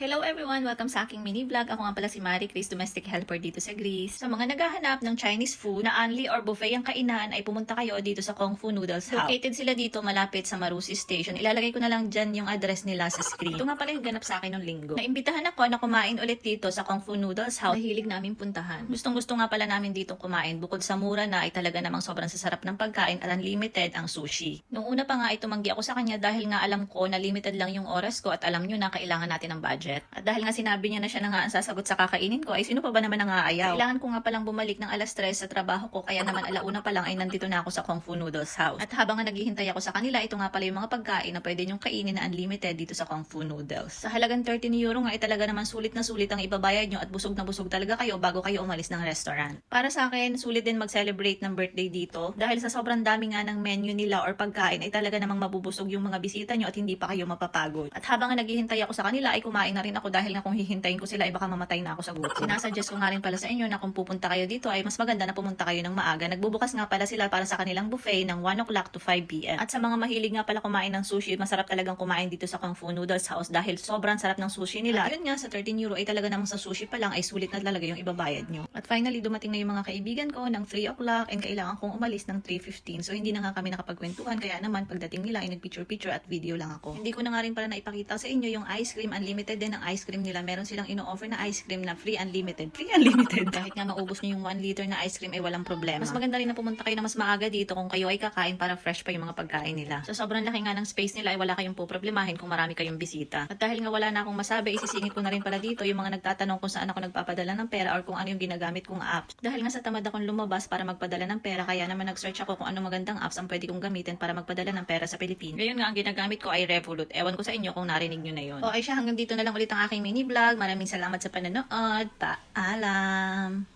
Hello everyone! Welcome sa aking mini vlog. Ako nga pala si Marie Chris, domestic helper dito sa Greece. Sa mga naghahanap ng Chinese food na only or buffet ang kainan ay pumunta kayo dito sa Kung Fu Noodles House. Located sila dito malapit sa Marusi Station. Ilalagay ko na lang dyan yung address nila sa screen. Ito nga pala yung ganap sa akin ng linggo. Naimbitahan ako na kumain ulit dito sa Kung Fu Noodles House. Mahilig namin puntahan. Gustong gusto nga pala namin dito kumain. Bukod sa mura na ay talaga namang sobrang sasarap ng pagkain at unlimited ang sushi. Nung una pa nga ay tumanggi ako sa kanya dahil nga alam ko na limited lang yung oras ko at alam nyo na kailangan natin ng budget. At dahil nga sinabi niya na siya na nga ang sasagot sa kakainin ko, ay sino pa ba naman ang aayaw? Kailangan ko nga palang bumalik ng alas 3 sa trabaho ko, kaya naman alauna pa lang ay nandito na ako sa Kung Fu Noodles House. At habang nga naghihintay ako sa kanila, ito nga pala yung mga pagkain na pwede nyong kainin na unlimited dito sa Kung Fu Noodles. Sa halagang 13 euro nga ay talaga naman sulit na sulit ang ibabayad nyo at busog na busog talaga kayo bago kayo umalis ng restaurant. Para sa akin, sulit din mag-celebrate ng birthday dito dahil sa sobrang dami nga ng menu nila or pagkain ay talaga namang mabubusog yung mga bisita nyo at hindi pa kayo mapapagod. At habang nga naghihintay ako sa kanila ay kumain na rin ako dahil nga kung hihintayin ko sila ay baka mamatay na ako sa gutom. Sinasuggest ko nga rin pala sa inyo na kung pupunta kayo dito ay mas maganda na pumunta kayo ng maaga. Nagbubukas nga pala sila para sa kanilang buffet ng 1 o'clock to 5 p.m. At sa mga mahilig nga pala kumain ng sushi, masarap talagang kumain dito sa Kung Fu Noodles House dahil sobrang sarap ng sushi nila. At yun nga, sa 13 euro ay talaga namang sa sushi pa lang ay sulit na talaga yung ibabayad nyo. At finally, dumating na yung mga kaibigan ko ng 3 o'clock and kailangan kong umalis ng 3.15. So hindi na nga kami nakapagkwentuhan kaya naman pagdating nila ay nagpicture-picture at video lang ako. Hindi ko na nga rin pala naipakita sa inyo yung ice cream. Unlimited din ang ice cream nila. Meron silang ino-offer na ice cream na free unlimited. Free unlimited. Kahit nga maubos nyo yung 1 liter na ice cream ay walang problema. Mas maganda rin na pumunta kayo na mas maaga dito kung kayo ay kakain para fresh pa yung mga pagkain nila. So sobrang laki nga ng space nila ay wala kayong poproblemahin kung marami kayong bisita. At dahil nga wala na akong masabi, isisingit ko na rin pala dito yung mga nagtatanong kung saan ako nagpapadala ng pera or kung ano yung ginagamit kong apps. Dahil nga sa tamad akong lumabas para magpadala ng pera, kaya naman nag-search ako kung ano magandang apps ang pwede kong gamitin para magpadala ng pera sa Pilipinas. Ngayon nga ang ginagamit ko ay Revolut. Ewan ko sa inyo kung narinig nyo na yun. O ay siya, hanggang dito na lang ulit ang aking mini vlog. Maraming salamat sa panonood. Paalam!